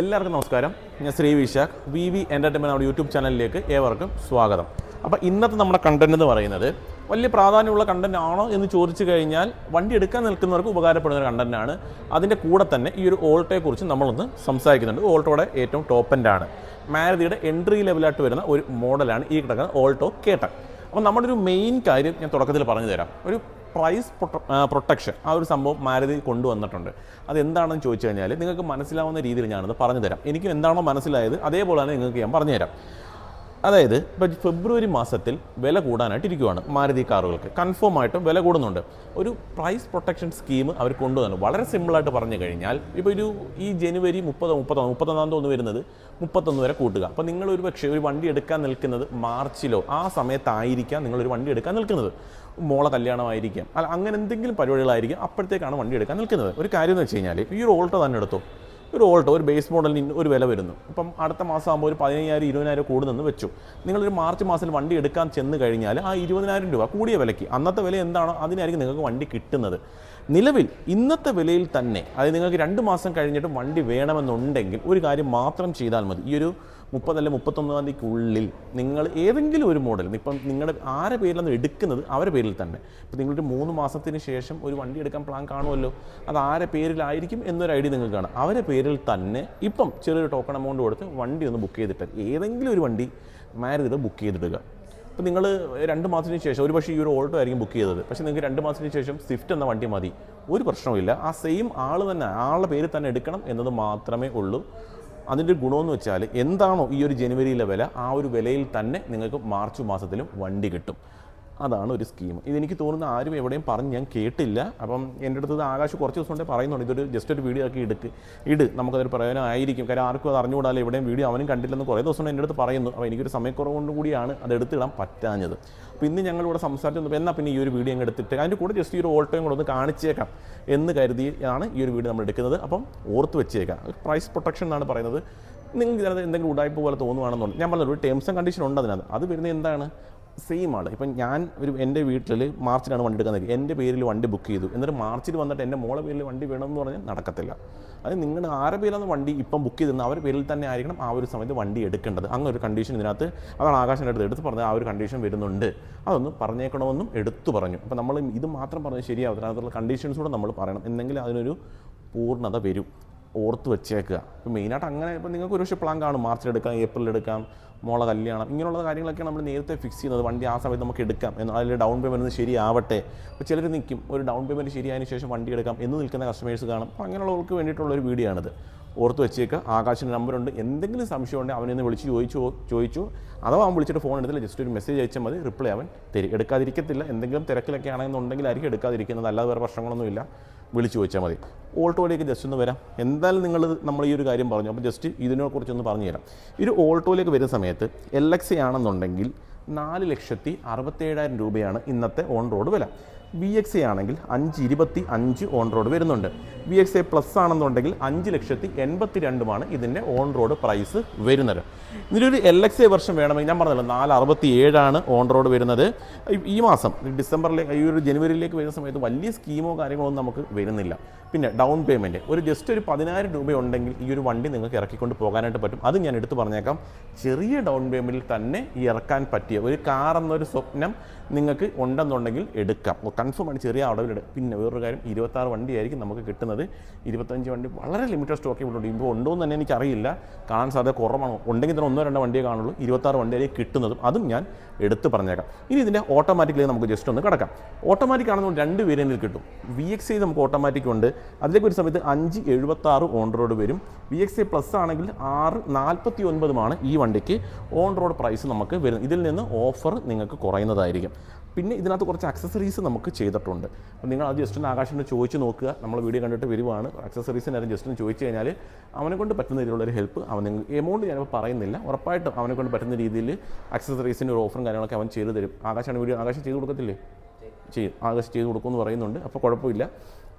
എല്ലാവർക്കും നമസ്കാരം. ഞാൻ Sree Vishakh. V V entertainment നമ്മുടെ യൂട്യൂബ് ചാനലിലേക്ക് ഏവർക്കും സ്വാഗതം. അപ്പോൾ ഇന്നത്തെ നമ്മുടെ കണ്ടന്റ് എന്ന് പറയുന്നത് വലിയ പ്രാധാന്യമുള്ള കണ്ടന്റ് ആണോ എന്ന് ചോദിച്ചു കഴിഞ്ഞാൽ വണ്ടി എടുക്കാൻ നിൽക്കുന്നവർക്ക് ഉപകാരപ്പെടുന്ന ഒരു കണ്ടന്റാണ് അതിന്റെ കൂടെ തന്നെ ഈ ഒരു ഓൾട്ടോയെക്കുറിച്ച് നമ്മളൊന്ന് സംസാരിക്കുന്നുണ്ട്. ഓൾട്ടോയുടെ ഏറ്റവും ടോപ്പ് എൻഡ് ആണ്. മാരുതിയുടെ എൻട്രി ലെവലായിട്ട് വരുന്ന ഒരു മോഡലാണ് ഈ കിടക്കുന്ന ഓൾട്ടോ കേട്ടൻ അപ്പോൾ നമ്മുടെ ഒരു മെയിൻ കാര്യം ഞാൻ തുടക്കത്തിൽ പറഞ്ഞു തരാം ഒരു പ്രൈസ് പ്രൊട്ടക്ഷൻ ആ ഒരു സംഭവം മാരുതി കൊണ്ടുവന്നിട്ടുണ്ട്. അത് എന്താണെന്ന് ചോദിച്ചു കഴിഞ്ഞാൽ നിങ്ങൾക്ക് മനസ്സിലാവുന്ന രീതിയിൽ ഞാനത് പറഞ്ഞു തരാം എനിക്ക് എന്താണോ മനസ്സിലായത് അതേപോലെ തന്നെ നിങ്ങൾക്ക് ഞാൻ പറഞ്ഞു തരാം അതായത് ഇപ്പോൾ ഫെബ്രുവരി മാസത്തിൽ വില കൂടാനായിട്ട് ഇരിക്കുവാണ് മാരുതി കാറുകൾക്ക്. കൺഫേം ആയിട്ടും വില കൂടുന്നുണ്ട്. ഒരു പ്രൈസ് പ്രൊട്ടക്ഷൻ സ്കീം അവർ കൊണ്ടുവന്നു. വളരെ സിമ്പിളായിട്ട് പറഞ്ഞു കഴിഞ്ഞാൽ ഇപ്പോൾ ഒരു ഈ ജനുവരി മുപ്പത് മുപ്പത്തൊന്ന് മുപ്പത്തൊന്നാം തോന്നുന്നു വരുന്നത് മുപ്പത്തൊന്ന് വരെ കൂട്ടുക. അപ്പോൾ നിങ്ങൾ പക്ഷേ ഒരു വണ്ടി എടുക്കാൻ നിൽക്കുന്നത് മാർച്ചിലോ ആ സമയത്തായിരിക്കാം നിങ്ങളൊരു വണ്ടി എടുക്കാൻ നിൽക്കുന്നത്. മോളെ കല്യാണമായിരിക്കാം. അല്ല അങ്ങനെ എന്തെങ്കിലും പരിപാടികളായിരിക്കും. അപ്പോഴത്തേക്കാണ് വണ്ടി എടുക്കാൻ നിൽക്കുന്നത്. ഒരു കാര്യം എന്ന് വെച്ച് കഴിഞ്ഞാൽ ഈ ഒരു ഓൾട്ടോ തന്നെ എടുത്തു. ഒരു ഓൾട്ടോ ഒരു ബേസ് മോഡലിന് ഒരു വില വരുന്നു. അപ്പം അടുത്ത മാസം ആകുമ്പോൾ ഒരു പതിനയ്യായിരം ഇരുപതിനായിരം കൂടുന്നെന്ന് വെച്ചു. നിങ്ങളൊരു മാർച്ച് മാസത്തിൽ വണ്ടി എടുക്കാൻ ചെന്ന് കഴിഞ്ഞാൽ ആ ഇരുപതിനായിരം രൂപ കൂടിയ വിലയ്ക്ക്. അന്നത്തെ വില എന്താണോ അതിനായിരിക്കും നിങ്ങൾക്ക് വണ്ടി കിട്ടുന്നത്. നിലവിൽ ഇന്നത്തെ വിലയിൽ തന്നെ അതായത് നിങ്ങൾക്ക് രണ്ട് മാസം കഴിഞ്ഞിട്ട് വണ്ടി വേണമെന്നുണ്ടെങ്കിൽ ഒരു കാര്യം മാത്രം ചെയ്താൽ മതി. ഈ ഒരു മുപ്പതല്ല മുപ്പത്തൊന്നാം തീയതിക്കുള്ളിൽ നിങ്ങൾ ഏതെങ്കിലും ഒരു മോഡൽ ഇപ്പം നിങ്ങളുടെ ആരെ പേരിലാണ് എടുക്കുന്നത് അവരുടെ പേരിൽ തന്നെ. ഇപ്പം നിങ്ങളൊരു മൂന്ന് മാസത്തിന് ശേഷം ഒരു വണ്ടി എടുക്കാൻ പ്ലാൻ കാണുമല്ലോ. അത് ആരെ പേരിലായിരിക്കും എന്നൊരു ഐഡിയ നിങ്ങൾക്ക് കാണാം. അവരുടെ പേരിൽ തന്നെ ഇപ്പം ചെറിയൊരു ടോക്കൺ എമൗണ്ട് കൊടുത്ത് വണ്ടി ഒന്ന് ബുക്ക് ചെയ്തിട്ട് ഏതെങ്കിലും ഒരു വണ്ടി മാരുതിയുടെ ബുക്ക് ചെയ്തിടുക. ഇപ്പം നിങ്ങൾ രണ്ട് മാസത്തിന് ശേഷം ഒരു പക്ഷേ ഈ ഒരു ഓൾട്ടോ ആയിരിക്കും ബുക്ക് ചെയ്തത്. പക്ഷേ നിങ്ങൾക്ക് രണ്ട് മാസത്തിന് ശേഷം സ്വിഫ്റ്റ് എന്ന വണ്ടി മതി. ഒരു പ്രശ്നവുമില്ല. ആ സെയിം ആൾ തന്നെ ആളുടെ പേര് തന്നെ എടുക്കണം എന്നത് മാത്രമേ ഉള്ളൂ. അതിന്റെ ഗുണമെന്ന് വെച്ചാൽ എന്താണോ ഈ ഒരു ജനുവരിയിലെ വില ആ ഒരു വിലയിൽ തന്നെ നിങ്ങൾക്ക് മാർച്ച് മാസത്തിലും വണ്ടി കിട്ടും. അതാണ് ഒരു സ്കീം ഇതെനിക്ക് തോന്നുന്ന ആരും എവിടെയും പറഞ്ഞ് ഞാൻ കേട്ടില്ല. അപ്പം എന്റെ അടുത്ത് ആകാശം കുറച്ച് ദിവസം കൊണ്ടേ പറയുന്നുണ്ട്. ഇതൊരു ജസ്റ്റ് ഒരു വീഡിയോ ആക്കി എടുക്ക് ഇട്. നമുക്കതൊരു പ്രയോജനമായിരിക്കും കാര്യം ആർക്കും അത് അറിഞ്ഞുകൂടാതെ എവിടെയും വീഡിയോ അവനും കണ്ടില്ലെന്ന് കുറേ ദിവസം എന്റെ അടുത്ത് പറയുന്നു. അപ്പോൾ എനിക്കൊരു സമയക്കുറവ് കൊണ്ട് കൂടിയാണ് അത് എടുത്തിടാൻ പറ്റാഞ്ഞത്. അപ്പോൾ ഇന്ന് ഞങ്ങളിവിടെ സംസാരിച്ചു എന്നാൽ പിന്നെ ഈ ഒരു വീഡിയോ അങ്ങ് എടുത്തിട്ട്? അതിന്റെ കൂടെ ജസ്റ്റ് ഈ ഒരു ഓൾട്ടോയും കൂടെ ഒന്ന് കാണിച്ചേക്കാം എന്ന് കരുതിയാണ് ഈ ഒരു വീഡിയോ നമ്മൾ എടുക്കുന്നത്. അപ്പം ഓർത്ത് വെച്ചേക്കാം. പ്രൈസ് പ്രൊട്ടക്ഷൻ എന്നാണ് പറയുന്നത്. നിങ്ങൾക്ക് ഇതിനകത്ത് എന്തെങ്കിലും ഉടായ്പ പോലെ തോന്നുവാണെന്നുണ്ട് ഞാൻ പറഞ്ഞത് ഒരു ടേംസ് ആൻഡ് കണ്ടീഷൻ ഉണ്ട് അതിനകത്ത്. അത് വരുന്നത് എന്താണ്? സെയിം ആണ്. ഇപ്പം ഞാൻ ഒരു എന്റെ വീട്ടിൽ മാർച്ചിലാണ് വണ്ടി എടുക്കാൻ നിൽക്കുക എന്റെ പേരിൽ വണ്ടി ബുക്ക് ചെയ്തു. എന്നിട്ട് മാർച്ചിൽ വന്നിട്ട് എന്റെ മോളെ പേരിൽ വണ്ടി വേണമെന്ന് പറഞ്ഞാൽ നടക്കത്തില്ല. അത് നിങ്ങളുടെ ആരുടെ പേരിലാണ് വണ്ടി ഇപ്പം ബുക്ക് ചെയ്തിരുന്നത് അവരുടെ പേരിൽ തന്നെ ആയിരിക്കണം ആ ഒരു സമയത്ത് വണ്ടി എടുക്കേണ്ടത്. അങ്ങനെ ഒരു കണ്ടീഷൻ ഇതിനകത്ത് അതാണ് ആകാശം അടുത്ത് എടുത്ത് പറഞ്ഞത്. ആ ഒരു കണ്ടീഷൻ വരുന്നുണ്ട്. അതൊന്ന് പറഞ്ഞേക്കണമെന്നും എടുത്തു പറഞ്ഞു. അപ്പം നമ്മൾ ഇത് മാത്രം പറഞ്ഞാൽ ശരിയാവും അതിനകത്തുള്ള കണ്ടീഷൻസ് കൂടെ നമ്മൾ പറയണം. എന്നെങ്കിൽ അതിനൊരു പൂർണത വരും. ഓർത്ത് വെച്ചേക്കുക. ഇപ്പോൾ മെയിനായിട്ട് അങ്ങനെ ഇപ്പോൾ നിങ്ങൾക്ക് ഒരു പക്ഷേ പ്ലാൻ കാണും. മാർച്ചിൽ എടുക്കാം ഏപ്രിൽ എടുക്കാം മോളെ കല്യാണം ഇങ്ങനെയുള്ള കാര്യങ്ങളൊക്കെ നമ്മൾ നേരത്തെ ഫിക്സ് ചെയ്യുന്നത്. വണ്ടി ആ സമയത്ത് നമുക്ക് എടുക്കാം എന്നാൽ അതിൽ ഡൗൺ പേയ്മെന്റ് ശരിയാവട്ടെ. അപ്പോൾ ചിലർ നിൽക്കും ഒരു ഡൗൺ പേയ്മെന്റ് ശരിയായതിനു ശേഷം വണ്ടി എടുക്കാം എന്ന് നിൽക്കുന്ന കസ്റ്റമേഴ്സ് കാണും. അപ്പോൾ അങ്ങനെയുള്ളവർക്ക് വേണ്ടിയിട്ടുള്ള ഒരു വീഡിയോ ആണിത്. ഓർത്ത് വെച്ചേക്കുക ആകാശിന്റെ നമ്പറുണ്ട് എന്തെങ്കിലും സംശയം ഉണ്ടെങ്കിൽ അവനെ ഒന്ന് വിളിച്ച് ചോദിച്ചു ചോദിച്ചു. അഥവാ അവൻ വിളിച്ചിട്ട് ഫോൺ എടുത്തില്ല ജസ്റ്റ് ഒരു മെസ്സേജ് അയച്ചാൽ മതി. റിപ്ലൈ അവൻ തരും എടുക്കാതിരിക്കത്തില്ല. എന്തെങ്കിലും തിരക്കിലൊക്കെ ആണെന്നുണ്ടെങ്കിൽ ആയിരിക്കും എടുക്കാതിരിക്കുന്നത് അല്ലാതെ വേറെ പ്രശ്നങ്ങളൊന്നുമില്ല. വിളിച്ചു ചോദിച്ചാൽ മതി. ഓൾട്ടോയിലേക്ക് ജസ്റ്റ് ഒന്ന് വരാം. എന്തായാലും നിങ്ങൾ നമ്മൾ ഈ ഒരു കാര്യം പറഞ്ഞു. അപ്പോൾ ജസ്റ്റ് ഇതിനെക്കുറിച്ചൊന്ന് പറഞ്ഞു തരാം. ഈ ഒരു ഓൾട്ടോയിലേക്ക് വരുന്ന സമയത്ത് എൽ എക്സ് ആണെന്നുണ്ടെങ്കിൽ നാല് ലക്ഷത്തി അറുപത്തേഴായിരം രൂപയാണ് ഇന്നത്തെ ഓൺ റോഡ് വില. ബി എക്സ് ആണെങ്കിൽ അഞ്ച് ഇരുപത്തി അഞ്ച് ഓൺ റോഡ് വരുന്നുണ്ട്. ബി എക്സ് എ പ്ലസ് ആണെന്നുണ്ടെങ്കിൽ അഞ്ച് ലക്ഷത്തി എൺപത്തി രണ്ടുമാണ് ഇതിന്റെ ഓൺ റോഡ് പ്രൈസ് വരുന്നത്. ഇതിലൊരു എൽ എക്സ് എ വർഷം വേണമെങ്കിൽ ഞാൻ പറഞ്ഞല്ലോ നാല് അറുപത്തി ഏഴാണ് ഓൺ റോഡ് വരുന്നത്. ഈ- മാസം ഡിസംബറിലേക്ക് ഈ ഒരു ജനുവരിയിലേക്ക് വരുന്ന സമയത്ത് വലിയ സ്കീമോ കാര്യങ്ങളൊന്നും നമുക്ക് വരുന്നില്ല. പിന്നെ ഡൗൺ പേയ്മെന്റ് ഒരു ജസ്റ്റ് ഒരു പതിനായിരം രൂപ ഉണ്ടെങ്കിൽ ഈ ഒരു വണ്ടി നിങ്ങൾക്ക് ഇറക്കിക്കൊണ്ട് പോകാനായിട്ട് പറ്റും. അത് ഞാൻ എടുത്തു പറഞ്ഞേക്കാം. ചെറിയ ഡൗൺ പേയ്മെന്റിൽ തന്നെ ഇറക്കാൻ പറ്റിയ ഒരു കാർ എന്നൊരു സ്വപ്നം നിങ്ങൾക്ക് ഉണ്ടെന്നുണ്ടെങ്കിൽ എടുക്കാം. കൺഫേം ആണ് ചെറിയ അടവിലെടുക്കും പിന്നെ വേറൊരു കാര്യം ഇരുപത്താറ് വണ്ടിയായിരിക്കും നമുക്ക് കിട്ടുന്നത്. ഇരുപത്തഞ്ച് വണ്ടി വളരെ ലിമിറ്റഡ് സ്റ്റോക്ക് ഉണ്ട്. ഇപ്പോൾ ഉണ്ടോ എന്ന് തന്നെ എനിക്കറിയില്ല. കാണാൻ സാധ്യത കുറവാണ്. ഉണ്ടെങ്കിൽ തന്നെ ഒന്നോ രണ്ടോ വണ്ടിയേ കാണുള്ളൂ. ഇരുപത്താറ് വണ്ടിയായിരിക്കും കിട്ടുന്നതും അതും ഞാൻ എടുത്ത് പറഞ്ഞേക്കാം. ഇനി ഇതിന്റെ ഓട്ടോമാറ്റിക്കലി നമുക്ക് ജസ്റ്റ് ഒന്ന് കിടക്കാം. ഓട്ടോമാറ്റിക് ആണെന്ന് രണ്ട് വേരിയന്റിൽ കിട്ടും. വി എക്സ് നമുക്ക് ഓട്ടോമാറ്റിക് ഉണ്ട്. അതിലേക്ക് ഒരു സമയത്ത് അഞ്ച് എഴുപത്താറ് ഓൺ റോഡ് വരും. വി എക്സ് ഐ പ്ലസ് ആണെങ്കിൽ ആറ് നാൽപ്പത്തി ഒൻപതുമാണ് ഈ വണ്ടിക്ക് ഓൺ റോഡ് പ്രൈസ് നമുക്ക് വരുന്നത്. ഇതിൽ നിന്ന് ഓഫർ നിങ്ങൾക്ക് കുറയുന്നതായിരിക്കും. പിന്നെ ഇതിനകത്ത് കുറച്ച് അക്സസറീസ് നമുക്ക് ചെയ്തിട്ടുണ്ട്. അപ്പോൾ നിങ്ങൾ അത് ജസ്റ്റ് ഒന്ന് ചോദിച്ച് നോക്കുക. നമ്മൾ വീഡിയോ കണ്ടിട്ട് വരുവാണ്. അക്സസറീസ് ജസ്റ്റ് ഒന്ന് ചോദിച്ചു കഴിഞ്ഞാൽ അവനെ കൊണ്ട് പറ്റുന്ന രീതിയിലുള്ളൊരു ഹെൽപ്പ് അവൻ എമൗണ്ട് ഞാനിപ്പോൾ പറയുന്നില്ല. ഉറപ്പായിട്ടും അവനെ കൊണ്ട് പറ്റുന്ന രീതിയിൽ അക്സസറീസിന്റെ ഒരു ഓഫറും കാര്യങ്ങളൊക്കെ അവൻ ചെയ്തു തരും. ആകാശാണ് വീഡിയോ ആകാശം ചെയ്ത് കൊടുക്കത്തില്ലേ? ചെയ്യും. ആകാശം ചെയ്ത് കൊടുക്കുമെന്ന് പറയുന്നുണ്ട്. അപ്പോൾ കുഴപ്പമില്ല.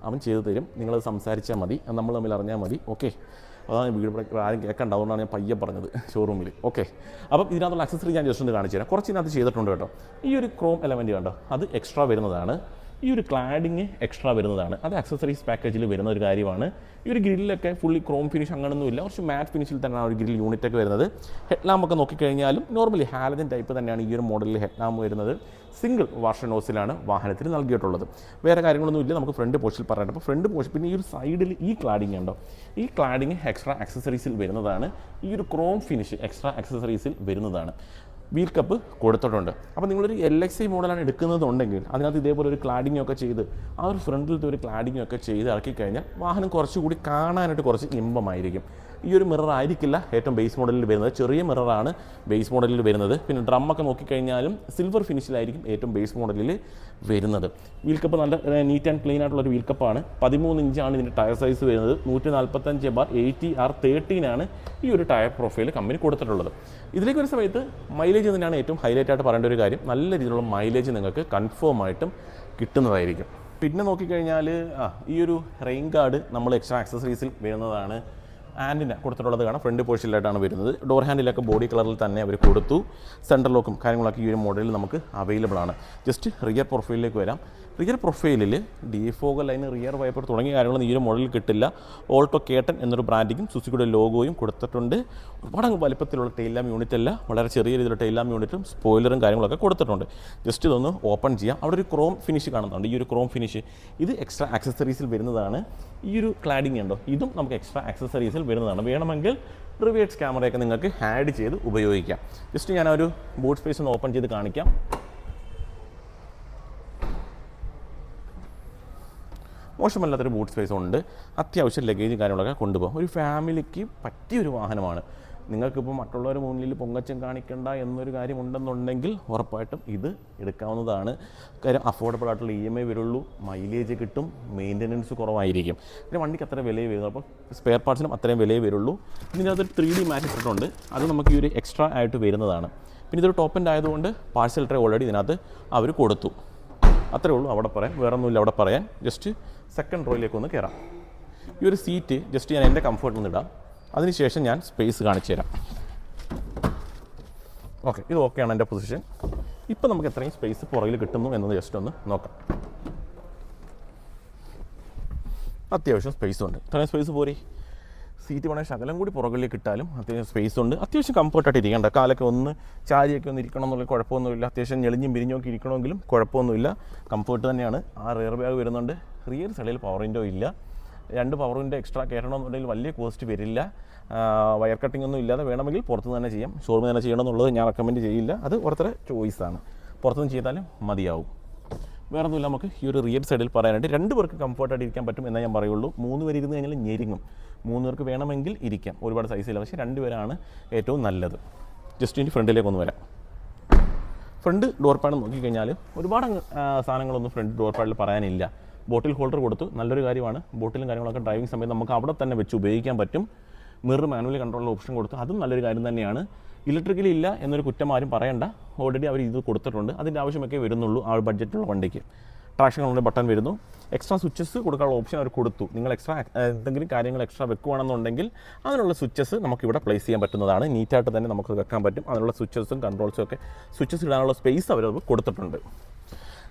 അവൻ ചെയ്തു തരും. നിങ്ങളത് സംസാരിച്ചാൽ മതി. നമ്മൾ തമ്മിൽ അറിഞ്ഞാൽ മതി. ഓക്കെ അതാണ് ഇവിടെ ആരും കേൾക്കണ്ട. അതുകൊണ്ടാണ് ഞാൻ പയ്യെ പറഞ്ഞത് ഷോറൂമിൽ ഓക്കെ അപ്പം ഇതിനകത്തുള്ള അക്സസറി ഞാൻ ജസ്റ്റ് ഒന്ന് കാണിച്ചു തരാം കുറച്ച് ഇതിനകത്ത് ചെയ്തിട്ടുണ്ട് കേട്ടോ. ഈ ഒരു ക്രോം എലമെന്റ് കണ്ടോ? അത് എക്സ്ട്രാ വരുന്നതാണ്. ഈ ഒരു ക്ലാഡിങ് എക്സ്ട്രാ വരുന്നതാണ്. അത് അക്സസറീസ് പാക്കേജിൽ വരുന്ന ഒരു കാര്യമാണ്. ഈ ഒരു ഗ്രില്ലൊക്കെ ഫുള്ളി ക്രോം ഫിനിഷ് അങ്ങനെയൊന്നുമില്ല കുറച്ച് മാറ്റ് ഫിനിഷിൽ തന്നെ ആ ഒരു ഗ്രിൽ യൂണിറ്റ് ഒക്കെ വരുന്നത്. ഹെഡ് ലാമ്പ് ഒക്കെ നോക്കിക്കഴിഞ്ഞാലും നോർമലി ഹാലജൻ ടൈപ്പ് തന്നെയാണ് ഈ ഒരു മോഡലിൽ ഹെഡ് ലാമ്പ് വരുന്നത്. സിംഗിൾ വാഷർ നോസിലാണ് വാഹനത്തിന് നൽകിയിട്ടുള്ളത്. വേറെ കാര്യങ്ങളൊന്നും ഇല്ല നമുക്ക് ഫ്രണ്ട് പോർച്ചിൽ പറയാനുണ്ട്. അപ്പോൾ ഫ്രണ്ട് പോർച്ച് പിന്നെ ഈ ഒരു സൈഡിൽ ഈ ക്ലാഡിങ് ഉണ്ടോ? ഈ ക്ലാഡിങ് എക്സ്ട്രാ അക്സസറീസിൽ വരുന്നതാണ്. ഈ ഒരു ക്രോം ഫിനിഷ് എക്സ്ട്രാ അക്സസറീസിൽ വരുന്നതാണ്. വീൽ കപ്പ് കൊടുത്തിട്ടുണ്ട്. അപ്പോൾ നിങ്ങളൊരു എൽ എക്സ് ഐ മോഡലാണ് എടുക്കുന്നതുണ്ടെങ്കിൽ അതിനകത്ത് ഇതേപോലെ ഒരു ക്ലാഡിംഗ് ഒക്കെ ചെയ്ത് ആ ഒരു ഫ്രണ്ടിലത്തെ ഒരു ക്ലാഡിംഗ് ഒക്കെ ചെയ്ത് ഇറക്കി കഴിഞ്ഞാൽ വാഹനം കുറച്ചുകൂടി കാണാനായിട്ട് കുറച്ച് ഇമ്പമായിരിക്കും. ഈ ഒരു മിറർ ആയിരിക്കില്ല ഏറ്റവും ബേസ് മോഡലിൽ വരുന്നത്. ചെറിയ മിററാണ് ബേസ് മോഡലിൽ വരുന്നത്. പിന്നെ ഡ്രമ്മൊക്കെ നോക്കിക്കഴിഞ്ഞാലും സിൽവർ ഫിനിഷിലായിരിക്കും ഏറ്റവും ബേസ് മോഡലിൽ വരുന്നത്. വീൽ കപ്പ് നല്ല നീറ്റ് ആൻഡ് ക്ലീൻ ആയിട്ടുള്ള ഒരു വീൽ കപ്പാണ് പതിമൂന്ന് ഇഞ്ചാണ് ഇതിന്റെ ടയർ സൈസ് വരുന്നത്. നൂറ്റി നാൽപ്പത്തഞ്ച് ബാർ എയ്റ്റി ആർ തേർട്ടീൻ ആണ് ഈ ഒരു ടയർ പ്രൊഫൈൽ കമ്പനി കൊടുത്തിട്ടുള്ളത്. ഇതിലേക്ക് ഒരു സമയത്ത് മൈലേജ് തന്നെയാണ് ഏറ്റവും ഹൈലൈറ്റ് ആയിട്ട് പറയേണ്ട ഒരു കാര്യം. നല്ല രീതിയിലുള്ള മൈലേജ് നിങ്ങൾക്ക് കൺഫേം ആയിട്ടും കിട്ടുന്നതായിരിക്കും. പിന്നെ നോക്കിക്കഴിഞ്ഞാൽ ആ ഈ ഒരു റെയിൻ ഗാർഡ് നമ്മൾ എക്സ്ട്രാ ആക്സസറീസിൽ വരുന്നതാണ്. ആൻഡിന് കൊടുത്തിട്ടുള്ളത് കാണാം. ഫ്രണ്ട് പോർഷനിലായിട്ടാണ് വരുന്നത്. ഡോർ ഹാൻഡിലൊക്കെ ബോഡി കളറിൽ തന്നെ അവർ കൊടുത്തു. സെൻട്രൽ ലോക്കും കാര്യങ്ങളൊക്കെ ഈ ഒരു മോഡലിൽ നമുക്ക് അവൈലബിൾ ആണ്. ജസ്റ്റ് റിയർ പ്രൊഫൈലിലേക്ക് വരാം. റിയർ പ്രൊഫൈലിൽ defog line rear wiper തുടങ്ങിയ കാര്യങ്ങളൊന്നും ഈ ഒരു മോഡലിൽ കിട്ടില്ല. ഓൾട്ടോ കേട്ടൻ എന്നൊരു ബ്രാൻഡിങ്ങും സുസുക്കിയുടെ ലോഗോയും കൊടുത്തിട്ടുണ്ട്. ഒരുപാട് അങ്ങ് വലിപ്പത്തിലുള്ള ടെയിലാം യൂണിറ്റ് അല്ല വളരെ ചെറിയ രീതിയിലുള്ള ടെയിലാം യൂണിറ്റും സ്പോയിലറും കാര്യങ്ങളൊക്കെ കൊടുത്തിട്ടുണ്ട്. ജസ്റ്റ് ഇതൊന്ന് ഓപ്പൺ ചെയ്യാം. അവിടെ ഒരു ക്രോം ഫിനിഷ് കാണുന്നുണ്ട്. ഈ ഒരു ക്രോം ഫിനിഷ് ഇത് എക്സ്ട്രാ ആക്സസറീസിൽ വരുന്നതാണ്. ഈ ഒരു ക്ലാഡിംഗ് ഉണ്ടോ? ഇതും നമുക്ക് എക്സ്ട്രാ ആക്സസറീസിൽ വരുന്നതാണ്. വേണമെങ്കിൽ റിവേഴ്സ് ക്യാമറയൊക്കെ നിങ്ങൾക്ക് ആഡ് ചെയ്ത് ഉപയോഗിക്കാം. ജസ്റ്റ് ഞാൻ ഒരു ബോട്ട് സ്പേസ് ഒന്ന് ഓപ്പൺ ചെയ്ത് കാണിക്കാം. മോശമല്ലാത്തൊരു ബൂട്ട് സ്പേസ് ഉണ്ട്. അത്യാവശ്യം ലഗേജ് കാര്യങ്ങളൊക്കെ കൊണ്ടുപോകാം. ഒരു ഫാമിലിക്ക് പറ്റിയൊരു വാഹനമാണ്. നിങ്ങൾക്കിപ്പോൾ മറ്റുള്ളവർ മുന്നിൽ പൊങ്ങച്ചം കാണിക്കേണ്ട എന്നൊരു കാര്യം ഉണ്ടെന്നുണ്ടെങ്കിൽ ഉറപ്പായിട്ടും ഇത് എടുക്കാവുന്നതാണ്. കാര്യം അഫോർഡബിൾ ആയിട്ടുള്ള ഇ എം ഐ വരുള്ളൂ മൈലേജ് കിട്ടും മെയിന്റനൻസ് കുറവായിരിക്കും. പിന്നെ വണ്ടിക്ക് അത്ര വിലയെ വരുന്നു അപ്പോൾ സ്പെയർ പാർട്സിനും അത്രയും വിലയെ വരുള്ളൂ. പിന്നെ അതൊരു ത്രീ ഡി മാറ്റ് ഇട്ടിട്ടുണ്ട്. അത് നമുക്ക് ഈ ഒരു എക്സ്ട്രാ ആയിട്ട് വരുന്നതാണ്. പിന്നെ ഇതൊരു ടോപ്പ് എൻഡ് ആയതുകൊണ്ട് പാർസൽ ട്രേ ഓൾറെഡി ഇതിനകത്ത് അവർ കൊടുത്തു. അത്രേ ഉള്ളൂ അവിടെ പറയാം വേറെ ഒന്നുമില്ല അവിടെ പറയാൻ. ജസ്റ്റ് സെക്കൻഡ് റോയിലേക്ക് ഒന്ന് കയറാം ഈ ഒരു സീറ്റ് ജസ്റ്റ് ഞാൻ എന്റെ കംഫർട്ടിൽ നിന്ന് ഇടാം. അതിനുശേഷം ഞാൻ സ്പേസ് കാണിച്ചു തരാം. ഓക്കെ ഇത് ഓക്കെയാണ് എന്റെ പൊസിഷൻ ഇപ്പം നമുക്ക് എത്രയും സ്പേസ് പുറകിൽ കിട്ടുന്നു എന്നത് ജസ്റ്റ് ഒന്ന് നോക്കാം. അത്യാവശ്യം സ്പേസ് ഉണ്ട്. ഇത്രയും സ്പേസ് പോരെ? സീറ്റ് വേണേൽ ശകലം കൂടി പുറകിലേക്ക് കിട്ടാലും അത്യാവശ്യം സ്പേസ് ഉണ്ട്. അത്യാവശ്യം കംഫർട്ടായിട്ട് ഇരിക്കേണ്ട. കാലൊക്കെ ഒന്ന് ചാരിയൊക്കെ ഒന്ന് ഇരിക്കണം എന്നുള്ള കുഴപ്പമൊന്നുമില്ല. അത്യാവശ്യം ഞെളിഞ്ഞും പിരിഞ്ഞൊക്കെ ഇരിക്കണമെങ്കിലും കുഴപ്പമൊന്നുമില്ല. കംഫർട്ട് തന്നെയാണ്. ആ റിയർ ബാഗ് വരുന്നുണ്ട്. റിയർ സൈഡിൽ പവർ വിൻഡോ ഇല്ല. രണ്ട് പവർ വിൻഡോ എക്സ്ട്രാ കയറണമെന്നുണ്ടെങ്കിൽ വലിയ കോസ്റ്റ് വരില്ല. വയർ കട്ടിംഗ് ഒന്നും ഇല്ലാതെ വേണമെങ്കിൽ പുറത്ത് തന്നെ ചെയ്യാം. ഷോറൂമിൽ തന്നെ ചെയ്യണം എന്നുള്ളത് ഞാൻ റെക്കമെൻഡ് ചെയ്യില്ല. അത് ഓരോരുത്തരെ ചോയ്സാണ് പുറത്തുനിന്ന് ചെയ്താലും മതിയാവും. വേറെ ഒന്നുമില്ല നമുക്ക് ഈ ഒരു റിയർ സൈഡിൽ പറയാനായിട്ട് രണ്ട് പേർക്ക് കംഫർട്ടായിട്ട് ഇരിക്കാൻ പറ്റും എന്നേ ഞാൻ പറയുള്ളൂ. മൂന്ന് പേര് ഇരുന്ന് കഴിഞ്ഞാൽ ഞെരിങ്ങും. മൂന്ന് പേർക്ക് വേണമെങ്കിൽ ഇരിക്കാം. ഒരുപാട് സൈസില്ല പക്ഷേ രണ്ട് പേരാണ് ഏറ്റവും നല്ലത്. ജസ്റ്റ് ഇനി ഫ്രണ്ടിലേക്ക് ഒന്ന് വരാം. ഫ്രണ്ട് ഡോർ പാഡ് നോക്കിക്കഴിഞ്ഞാൽ ഒരുപാട് സാധനങ്ങളൊന്നും ഫ്രണ്ട് ഡോർ പാഡിൽ പറയാനില്ല. ബോട്ടിൽ ഹോൾഡർ കൊടുത്തു. നല്ലൊരു കാര്യമാണ്. ബോട്ടിലും കാര്യങ്ങളൊക്കെ ഡ്രൈവിംഗ് സമയത്ത് നമുക്ക് അവിടെ തന്നെ വെച്ച് ഉപയോഗിക്കാൻ പറ്റും. മിറർ മാനുവൽ കൺട്രോളിൽ ഓപ്ഷൻ കൊടുത്തു. അതും നല്ലൊരു കാര്യം തന്നെയാണ്. ഇലക്ട്രിക്കലി ഇല്ല എന്നൊരു കുറ്റം ആരും പറയണ്ട. ഓൾറെഡി അവർ ഇത് കൊടുത്തിട്ടുണ്ട്. അതിന്റെ ആവശ്യമൊക്കെ വരുന്നുള്ളൂ ആ ഒരു ബഡ്ജറ്റുള്ള വണ്ടിക്ക്. ട്രാക്ഷൻ കൺട്രോളിന്റെ ബട്ടൺ വരുന്നു. എക്സ്ട്രാ സ്വിച്ചസ് കൊടുക്കാനുള്ള ഓപ്ഷൻ അവർ കൊടുത്തു. നിങ്ങൾ എക്സ്ട്രാ എന്തെങ്കിലും കാര്യങ്ങൾ എക്സ്ട്രാ വെക്കുകയാണെന്നുണ്ടെങ്കിൽ അതിനുള്ള സ്വിച്ചസ് നമുക്ക് ഇവിടെ പ്ലേസ് ചെയ്യാൻ പറ്റുന്നതാണ്. നീറ്റായിട്ട് തന്നെ നമുക്ക് വെക്കാൻ പറ്റും. അതിനുള്ള സ്വിച്ചസും കൺട്രോൾസും ഒക്കെ സ്വിച്ചസ് ഇടാനുള്ള സ്പേസ് അവർ കൊടുത്തിട്ടുണ്ട്.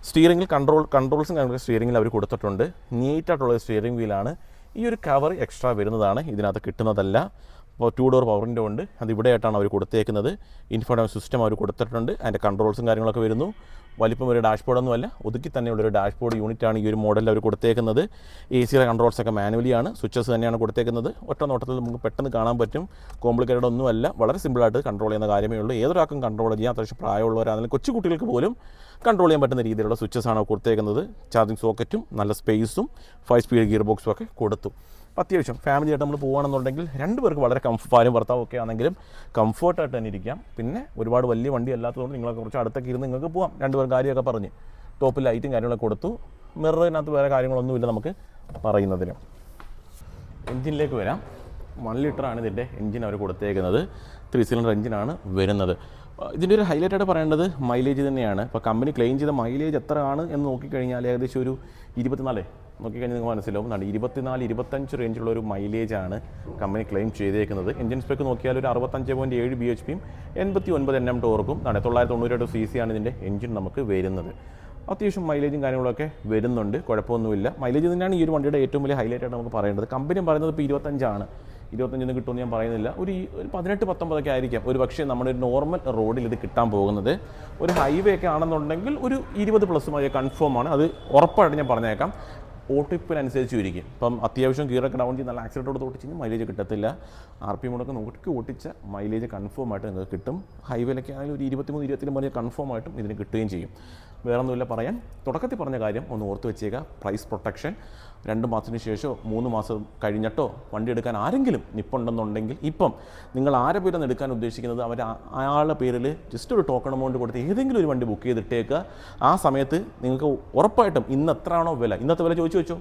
സ്റ്റിയറിംഗിൽ കൺട്രോൾ കൺട്രോൾസും കാര്യങ്ങളൊക്കെ സ്റ്റിയറിംഗിൽ അവർ കൊടുത്തിട്ടുണ്ട്. നീറ്റായിട്ടുള്ള സ്റ്റിയറിംഗ് വീലാണ് ഈ ഒരു കവർ എക്സ്ട്രാ വരുന്നതാണ്. ഇതിനകത്ത് കിട്ടുന്നതല്ല. ടു ഡോർ പവറിന്റെ ഉണ്ട്. അത് ഇവിടെയായിട്ടാണ് അവർ കൊടുത്തേക്കുന്നത്. ഇൻഫോർട്ടൈൻ സിസ്റ്റം അവർ കൊടുത്തിട്ടുണ്ട്. അതിന്റെ കൺട്രോൾസും കാര്യങ്ങളൊക്കെ വരുന്നു. വലിപ്പം ഒരു ഡാഷ്ബോർഡൊന്നുമല്ല ഒതുക്കി തന്നെയുള്ള ഒരു ഡാഷ്ബോർഡ് യൂണിറ്റാണ് ഈ ഒരു മോഡലിൽ അവർ കൊടുത്തേക്കുന്നത്. എ സിയുടെ കൺട്രോൾസ് ഒക്കെ മാനുവലിയാണ് സ്വിച്ചസ് തന്നെയാണ് കൊടുത്തേക്കുന്നത്. ഒറ്റ നോട്ടത്തിൽ നമുക്ക് പെട്ടെന്ന് കാണാൻ പറ്റും. കോംപ്ലിക്കേറ്റഡ് ഒന്നുമല്ല വളരെ സിമ്പിളായിട്ട് കൺട്രോൾ ചെയ്യുന്ന കാര്യമേ ഉള്ളൂ. ഏതൊരാൾക്കും കൺട്രോൾ ചെയ്യാം. അത്യാവശ്യം പ്രായമുള്ളവരാണെങ്കിലും കൊച്ചു കുട്ടികൾക്ക് പോലും കൺട്രോൾ ചെയ്യാൻ പറ്റുന്ന രീതിയിലുള്ള സ്വിച്ചസ് ആണ് കൊടുത്തേക്കുന്നത്. ചാർജിങ് സോക്കറ്റും നല്ല സ്പേസും ഫൈവ് സ്പീഡ് ഗിയർ ബോക്സും ഒക്കെ കൊടുത്തു. അത്യാവശ്യം ഫാമിലി ആയിട്ട് നമ്മൾ പോകുകയാണെന്നുണ്ടെങ്കിൽ രണ്ട് പേർക്ക് വളരെ കംഫ് ഭർത്താവും ഒക്കെ ആണെങ്കിലും കംഫർട്ടായിട്ട് തന്നെ ഇരിക്കാം. പിന്നെ ഒരുപാട് വലിയ വണ്ടി അല്ലാത്തതുകൊണ്ട് നിങ്ങളെ കുറച്ച് അടുത്തൊക്കെ ഇരുന്ന് നിങ്ങൾക്ക് പോകാം രണ്ട് പേർ കാര്യമൊക്കെ പറഞ്ഞ് ടോപ്പിൽ ലൈറ്റും കാര്യങ്ങളൊക്കെ കൊടുത്തു. മിററിനകത്ത് വേറെ കാര്യങ്ങളൊന്നുമില്ല നമുക്ക് പറയുന്നതിന്. എൻജിനിലേക്ക് വരാം. വൺ ലിറ്ററാണ് ഇതിന്റെ എൻജിൻ അവർ കൊടുത്തേക്കുന്നത്. ത്രീ സിലിണ്ടർ എൻജിനാണ് വരുന്നത്. ഇതിന്റെ ഒരു ഹൈലൈറ്റ് ആയിട്ട് പറയേണ്ടത് മൈലേജ് തന്നെയാണ്. ഇപ്പോൾ കമ്പനി ക്ലെയിം ചെയ്ത മൈലേജ് എത്ര ആണ് എന്ന് നോക്കിക്കഴിഞ്ഞാൽ ഏകദേശം ഒരു ഇരുപത്തിനാല് നോക്കിക്കഴിഞ്ഞാൽ നിങ്ങൾക്ക് മനസ്സിലാവും. എന്നാണ് ഇരുപത്തിനാല് ഇരുപത്തഞ്ച് റേഞ്ചുള്ള ഒരു മൈലേജാണ് കമ്പനി ക്ലെയിം ചെയ്തേക്കുന്നത്. എഞ്ചിൻ സ്പെക്ക് നോക്കിയാൽ ഒരു അറുപത്തഞ്ച് പോയിന്റ് ഏഴ് ബി എച്ച് പിയും എൺപത്തി ഒൻപത് എൻ എം ടോർക്കും നാളെ തൊള്ളായിരത്തി തൊണ്ണൂറ്റെട്ട് സി സി ആണ് ഇതിന്റെ എഞ്ചിൻ നമുക്ക് വരുന്നത്. അത്യാവശ്യം മൈലേജും കാര്യങ്ങളൊക്കെ വരുന്നുണ്ട്. കുഴപ്പമൊന്നുമില്ല. മൈലേജ് തന്നെയാണ് ഈ ഒരു വണ്ടിയുടെ ഏറ്റവും വലിയ ഹൈലൈറ്റ് ആയിട്ട് നമുക്ക് പറയേണ്ടത്. കമ്പനി പറയുന്നത് ഇപ്പോൾ ഇരുപത്തഞ്ചാണ് ഇരുപത്തഞ്ചിന് കിട്ടുമെന്ന് ഞാൻ പറയുന്നില്ല. ഒരു ഒരു പതിനെട്ട് പത്തൊമ്പതൊക്കെ ആയിരിക്കാം. ഒരു പക്ഷേ നമ്മുടെ ഒരു നോർമൽ റോഡിൽ ഇത് കിട്ടാൻ പോകുന്നത്. ഒരു ഹൈവേ ഒക്കെ ആണെന്നുണ്ടെങ്കിൽ ഒരു ഇരുപത് പ്ലസ് മതി കൺഫേം ആണ്. അത് ഉറപ്പായിട്ട് ഞാൻ പറഞ്ഞേക്കാം. ഓട്ടിപ്പിനനുസരിച്ച് ഇരിക്കും. ഇപ്പം അത്യാവശ്യം ഗിയറൊക്കെ ഡൗൺ ചെയ്ത് നല്ല ആക്സിഡന്റ് കൊടുത്ത് ഓട്ടിച്ച് കഴിഞ്ഞാൽ മൈലേജ് കിട്ടത്തില്ല. ആർ പി എമ്മോടൊക്കെ നോക്കി ഓട്ടിച്ച മൈലേജ് കൺഫേം ആയിട്ട് നിങ്ങൾക്ക് കിട്ടും. ഹൈവേയിലൊക്കെ ആണെങ്കിൽ ഒരു ഇരുപത്തിമൂന്ന് ഇരുപത്തിനും പറഞ്ഞ കൺഫേം ആയിട്ടും ഇതിന് കിട്ടുകയും ചെയ്യും. വേറെ ഒന്നുമില്ല പറയാൻ. തുടക്കത്തിൽ പറഞ്ഞ കാര്യം ഒന്ന് ഓർത്ത് വെച്ചേക്കുക പ്രൈസ് പ്രൊട്ടക്ഷൻ രണ്ട് മാസത്തിന് ശേഷമോ മൂന്ന് മാസം കഴിഞ്ഞിട്ടോ വണ്ടി എടുക്കാൻ ആരെങ്കിലും നിപ്പുണ്ടെന്നുണ്ടെങ്കിൽ ഇപ്പം നിങ്ങൾ ആരെ പേരെന്ന് എടുക്കാൻ ഉദ്ദേശിക്കുന്നത്? അവർ അയാളുടെ പേരിൽ ജസ്റ്റ് ഒരു ടോക്കൺ എമൗണ്ട് കൊടുത്ത് ഏതെങ്കിലും ഒരു വണ്ടി ബുക്ക് ചെയ്തിട്ടേക്കുക ആ സമയത്ത് നിങ്ങൾക്ക് ഉറപ്പായിട്ടും ഇന്ന് എത്രയാണോ വില. ഇന്നത്തെ വില ചോദിച്ചു വെച്ചോ.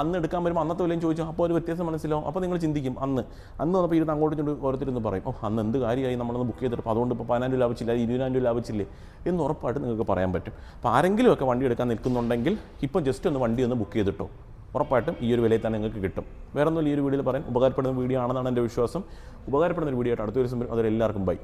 അന്ന് എടുക്കാൻ വരുമ്പോൾ അന്നത്തെ വിലയും ചോദിച്ചു അപ്പോൾ ഒരു വ്യത്യാസം മനസ്സിലാവും അപ്പോൾ നിങ്ങൾ ചിന്തിക്കും അന്ന്. അന്ന് വന്നപ്പോൾ ഇരുന്ന് അങ്ങോട്ടും ഇങ്ങോട്ടും ഓരോരുത്തരുന്ന് പറയും ഓ അന്ന് എന്ത് കാര്യമായി നമ്മളൊന്ന് ബുക്ക് ചെയ്തിട്ട് അതുകൊണ്ട് ഇപ്പോൾ പതിനായിരം രൂപ ലാഭിച്ചില്ല ഇരുപതിനായിരം രൂപ ലാഭിച്ചില്ലേ? എന്ന് ഉറപ്പായിട്ട് നിങ്ങൾക്ക് പറയാൻ പറ്റും. അപ്പോൾ ആരെങ്കിലും ഒക്കെ വണ്ടി എടുക്കാൻ നിൽക്കുന്നുണ്ടെങ്കിൽ ഇപ്പം ജസ്റ്റ് ഒന്ന് വണ്ടി ഒന്ന് ബുക്ക് ചെയ്തിട്ടോ. ഉറപ്പായിട്ടും ഈ ഒരു വിലയിൽ തന്നെ നിങ്ങൾക്ക് കിട്ടും. വേറെ ഒന്നും ഈ ഒരു വീഡിയോയിൽ പറയാൻ ഉപകാരപ്പെടുന്ന വീഡിയോ ആണെന്നാണ് എന്റെ വിശ്വാസം. ഉപകാരപ്പെടുന്ന ഒരു വീഡിയോ ആയിട്ട് അടുത്ത ദിവസം അതൊരു എല്ലാവർക്കും ബൈ.